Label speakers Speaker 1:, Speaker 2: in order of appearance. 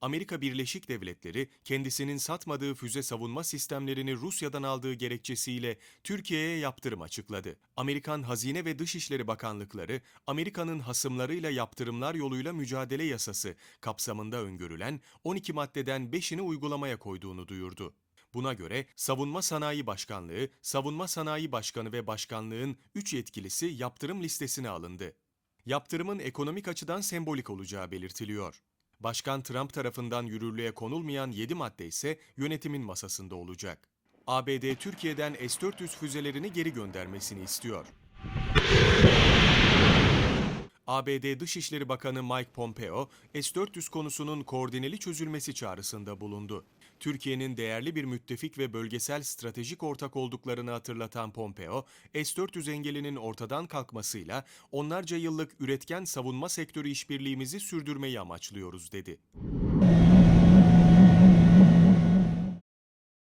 Speaker 1: Amerika Birleşik Devletleri kendisinin satmadığı füze savunma sistemlerini Rusya'dan aldığı gerekçesiyle Türkiye'ye yaptırım açıkladı. Amerikan Hazine ve Dışişleri Bakanlıkları, Amerika'nın hasımlarıyla yaptırımlar yoluyla mücadele yasası kapsamında öngörülen 12 maddeden 5'ini uygulamaya koyduğunu duyurdu. Buna göre Savunma Sanayi Başkanlığı, Savunma Sanayi Başkanı ve Başkanlığın 3 yetkilisi yaptırım listesine alındı. Yaptırımın ekonomik açıdan sembolik olacağı belirtiliyor. Başkan Trump tarafından yürürlüğe konulmayan 7 madde ise yönetimin masasında olacak. ABD Türkiye'den S-400 füzelerini geri göndermesini istiyor. ABD Dışişleri Bakanı Mike Pompeo, S-400 konusunun koordineli çözülmesi çağrısında bulundu. Türkiye'nin değerli bir müttefik ve bölgesel stratejik ortak olduklarını hatırlatan Pompeo, S-400 engelinin ortadan kalkmasıyla onlarca yıllık üretken savunma sektörü işbirliğimizi sürdürmeyi amaçlıyoruz dedi.